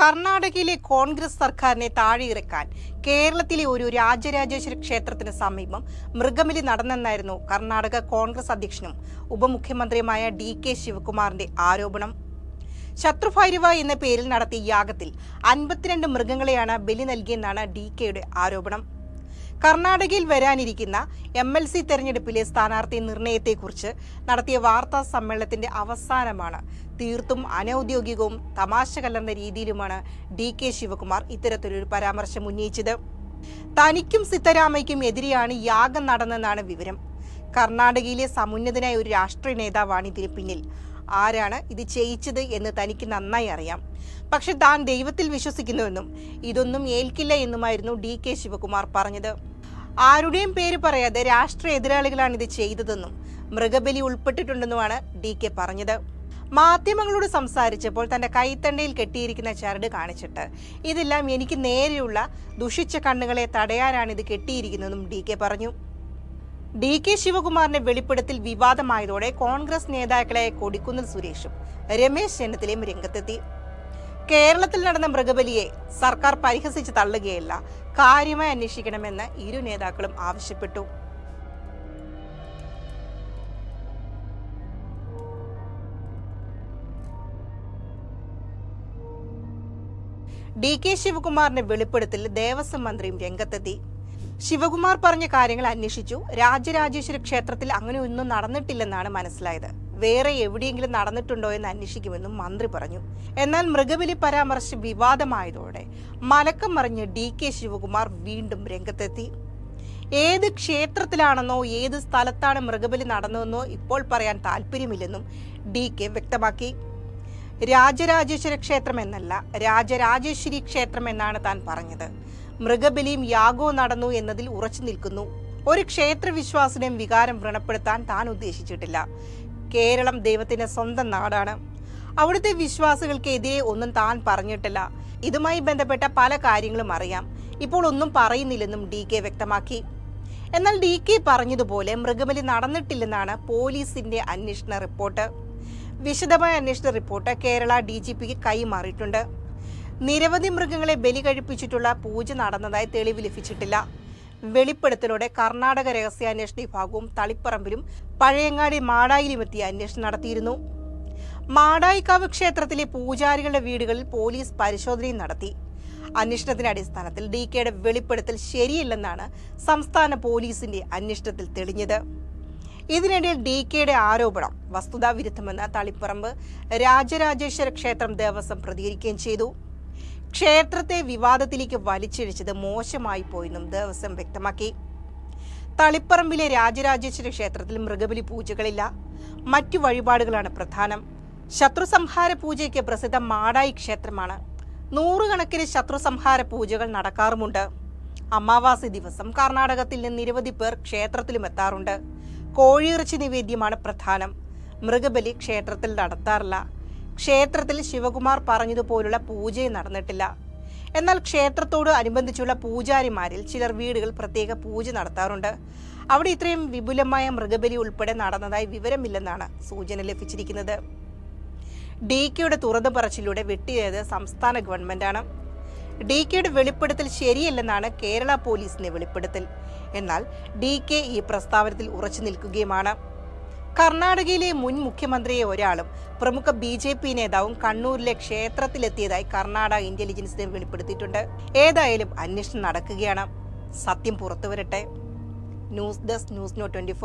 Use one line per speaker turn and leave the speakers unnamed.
കർണാടകയിലെ കോൺഗ്രസ് സർക്കാരിനെ താഴെയിറക്കാൻ കേരളത്തിലെ ഒരു രാജരാജേശ്വര ക്ഷേത്രത്തിന് സമീപം മൃഗബലി നടന്നെന്നായിരുന്നു കർണാടക കോൺഗ്രസ് അധ്യക്ഷനും ഉപമുഖ്യമന്ത്രിയുമായ ഡി കെ ശിവകുമാറിന്റെ ആരോപണം. ശത്രുഭൈരവ എന്ന പേരിൽ നടത്തിയ യാഗത്തിൽ അൻപത്തിരണ്ട് മൃഗങ്ങളെയാണ് ബലി നൽകിയെന്നാണ് ഡി കെയുടെ ആരോപണം. കർണാടകയിൽ വരാനിരിക്കുന്ന എം എൽ സി തെരഞ്ഞെടുപ്പിലെ സ്ഥാനാർത്ഥി നിർണയത്തെക്കുറിച്ച് നടത്തിയ വാർത്താ സമ്മേളനത്തിന്റെ അവസാനമാണ്. തീർത്തും അനൌദ്യോഗികവും തമാശ കലർന്ന രീതിയിലുമാണ് ഡി കെ ശിവകുമാർ ഇത്തരത്തിലൊരു പരാമർശം ഉന്നയിച്ചത്. തനിക്കും സിദ്ധരാമയ്ക്കും എതിരെയാണ് യാഗം നടന്നെന്നാണ് വിവരം. കർണാടകയിലെ സമുന്നതനായ ഒരു രാഷ്ട്രീയ നേതാവാണ് ഇതിന് പിന്നിൽ. ആരാണ് ഇത് ചെയ്യിച്ചത് എന്ന് തനിക്ക് നന്നായി അറിയാം. പക്ഷെ താൻ ദൈവത്തിൽ വിശ്വസിക്കുന്നുവെന്നും ഇതൊന്നും ഏൽക്കില്ല എന്നുമായിരുന്നു ഡി കെ ശിവകുമാർ പറഞ്ഞത്. ആരുടെയും പേര് പറയാതെ രാഷ്ട്രീയ എതിരാളികളാണ് ഇത് ചെയ്തതെന്നും മൃഗബലി ഉൾപ്പെട്ടിട്ടുണ്ടെന്നുമാണ് ഡി കെ പറഞ്ഞത്. മാധ്യമങ്ങളോട് സംസാരിച്ചപ്പോൾ തന്റെ കൈത്തണ്ടയിൽ കെട്ടിയിരിക്കുന്ന ചരട് കാണിച്ചിട്ട് ഇതെല്ലാം എനിക്ക് നേരെയുള്ള ദുഷിച്ച കണ്ണുകളെ തടയാനാണ് ഇത് കെട്ടിയിരിക്കുന്നതെന്നും ഡി കെ പറഞ്ഞു. ഡി കെ ശിവകുമാറിന്റെ വെളിപ്പെടുത്തൽ വിവാദമായതോടെ കോൺഗ്രസ് നേതാക്കളായ കൊടിക്കുന്നിൽ സുരേഷും രമേശ് ചെന്നിത്തലയും രംഗത്തെത്തി. കേരളത്തിൽ നടന്ന മൃഗബലിയെ സർക്കാർ പരിഹസിച്ച് തള്ളുകയല്ല കാര്യമായി അന്വേഷിക്കണമെന്ന് ഇരു നേതാക്കളും ആവശ്യപ്പെട്ടു. ഡി കെ ശിവകുമാറിന്റെ വെളിപ്പെടുത്തൽ ദേവസ്വം മന്ത്രിയും രംഗത്തെത്തി. ശിവകുമാർ പറഞ്ഞ കാര്യങ്ങൾ അന്വേഷിച്ചു. രാജരാജേശ്വര ക്ഷേത്രത്തിൽ അങ്ങനെ ഒന്നും നടന്നിട്ടില്ലെന്നാണ് മനസ്സിലായത്. വേറെ എവിടെയെങ്കിലും നടന്നിട്ടുണ്ടോ എന്ന് അന്വേഷിക്കുമെന്നും മന്ത്രി പറഞ്ഞു. എന്നാൽ മൃഗബലി പരാമർശം വിവാദമായതോടെ മലക്കം മറിഞ്ഞ് ഡി കെ ശിവകുമാർ വീണ്ടും രംഗത്തെത്തി. ഏത് ക്ഷേത്രത്തിലാണെന്നോ ഏത് സ്ഥലത്താണ് മൃഗബലി നടന്നതെന്നോ ഇപ്പോൾ പറയാൻ താല്പര്യമില്ലെന്നും ഡി കെ വ്യക്തമാക്കി. രാജരാജേശ്വര ക്ഷേത്രം എന്നല്ല രാജരാജേശ്വരി ക്ഷേത്രം എന്നാണ് താൻ പറഞ്ഞത്. മൃഗബലിയും യാഗവും നടന്നു എന്നതിൽ ഉറച്ചു നിൽക്കുന്നു. ഒരു ക്ഷേത്ര വിശ്വാസിനെയും വികാരം വ്രണപ്പെടുത്താൻ താൻ ഉദ്ദേശിച്ചിട്ടില്ല. കേരളം ദൈവത്തിന്റെ സ്വന്തം നാടാണ്. അവിടുത്തെ വിശ്വാസികൾക്കെതിരെ ഒന്നും താൻ പറഞ്ഞിട്ടില്ല. ഇതുമായി ബന്ധപ്പെട്ട പല കാര്യങ്ങളും അറിയാം. ഇപ്പോൾ ഒന്നും പറയുന്നില്ലെന്നും ഡി കെ വ്യക്തമാക്കി. എന്നാൽ ഡി കെ പറഞ്ഞതുപോലെ മൃഗബലി നടന്നിട്ടില്ലെന്നാണ് പോലീസിന്റെ അന്വേഷണ റിപ്പോർട്ട്. വിശദമായ അന്വേഷണ റിപ്പോർട്ട് കേരള ഡി ജി പിക്ക് കൈമാറിയിട്ടുണ്ട്. നിരവധി മൃഗങ്ങളെ ബലി കഴിപ്പിച്ചിട്ടുള്ള പൂജ നടന്നതായി തെളിവ് ലഭിച്ചിട്ടില്ല. വെളിപ്പെടുത്തലോടെ കർണാടക രഹസ്യാന്വേഷണ വിഭാഗവും തളിപ്പറമ്പിലും പഴയങ്ങാടി മാടായിലും എത്തി അന്വേഷണം നടത്തിയിരുന്നു. മാടായിക്കാവ് ക്ഷേത്രത്തിലെ പൂജാരികളുടെ വീടുകളിൽ പോലീസ് പരിശോധനയും നടത്തി. അന്വേഷണത്തിന്റെ അടിസ്ഥാനത്തിൽ ഡി കെയുടെ വെളിപ്പെടുത്തൽ ശരിയല്ലെന്നാണ് സംസ്ഥാന പോലീസിന്റെ അന്വേഷണത്തിൽ തെളിഞ്ഞത്. ഇതിനിടയിൽ ഡി കെയുടെ ആരോപണം വസ്തുതാവിരുദ്ധമെന്ന് തളിപ്പറമ്പ് രാജരാജേശ്വര ക്ഷേത്രം ദേവസ്വം പ്രതികരിക്കുകയും ചെയ്തു. ക്ഷേത്രത്തെ വിവാദത്തിലേക്ക് വലിച്ചിഴിച്ചത് മോശമായി പോയെന്നും ദേവസ്വം വ്യക്തമാക്കി. തളിപ്പറമ്പിലെ രാജരാജേശ്വര ക്ഷേത്രത്തിൽ മൃഗബലി പൂജകളില്ല. മറ്റു വഴിപാടുകളാണ് പ്രധാനം. ശത്രു സംഹാര പൂജയ്ക്ക് പ്രസിദ്ധ മാടായി ക്ഷേത്രമാണ്. നൂറുകണക്കിന് ശത്രു സംഹാര പൂജകൾ നടക്കാറുമുണ്ട്. അമാവാസി ദിവസം കർണാടകത്തിൽ നിന്ന് നിരവധി പേർ ക്ഷേത്രത്തിലും എത്താറുണ്ട്. കോഴിയിറച്ചി നിവേദ്യമാണ് പ്രധാനം. മൃഗബലി ക്ഷേത്രത്തിൽ നടത്താറില്ല. ക്ഷേത്രത്തിൽ ശിവകുമാർ പറഞ്ഞതുപോലുള്ള പൂജയും നടന്നിട്ടില്ല. എന്നാൽ ക്ഷേത്രത്തോട് അനുബന്ധിച്ചുള്ള പൂജാരിമാരിൽ ചിലർ വീടുകൾ പ്രത്യേക പൂജ നടത്താറുണ്ട്. അവിടെ ഇത്രയും വിപുലമായ മൃഗബലി ഉൾപ്പെടെ നടന്നതായി വിവരമില്ലെന്നാണ് സൂചന ലഭിച്ചിരിക്കുന്നത്. ഡി കെയുടെ തുറന്നു പറച്ചിലൂടെ വെട്ടിയത് സംസ്ഥാന ഗവൺമെന്റാണ്. ഡി കെയുടെ വെളിപ്പെടുത്തൽ ശരിയല്ലെന്നാണ് കേരള പോലീസിന്റെ വെളിപ്പെടുത്തൽ. എന്നാൽ ഡി കെ ഈ പ്രസ്താവനത്തിൽ ഉറച്ചു നിൽക്കുകയുമാണ്. കർണാടകയിലെ മുൻ മുഖ്യമന്ത്രിയെ ഒരാളും പ്രമുഖ ബി ജെ പി നേതാവും കണ്ണൂരിലെ ക്ഷേത്രത്തിലെത്തിയതായി കർണാടക ഇന്റലിജൻസിനെ വെളിപ്പെടുത്തിയിട്ടുണ്ട്. ഏതായാലും അന്വേഷണം നടക്കുകയാണ്. സത്യം പുറത്തുവരട്ടെ. News desk news no twenty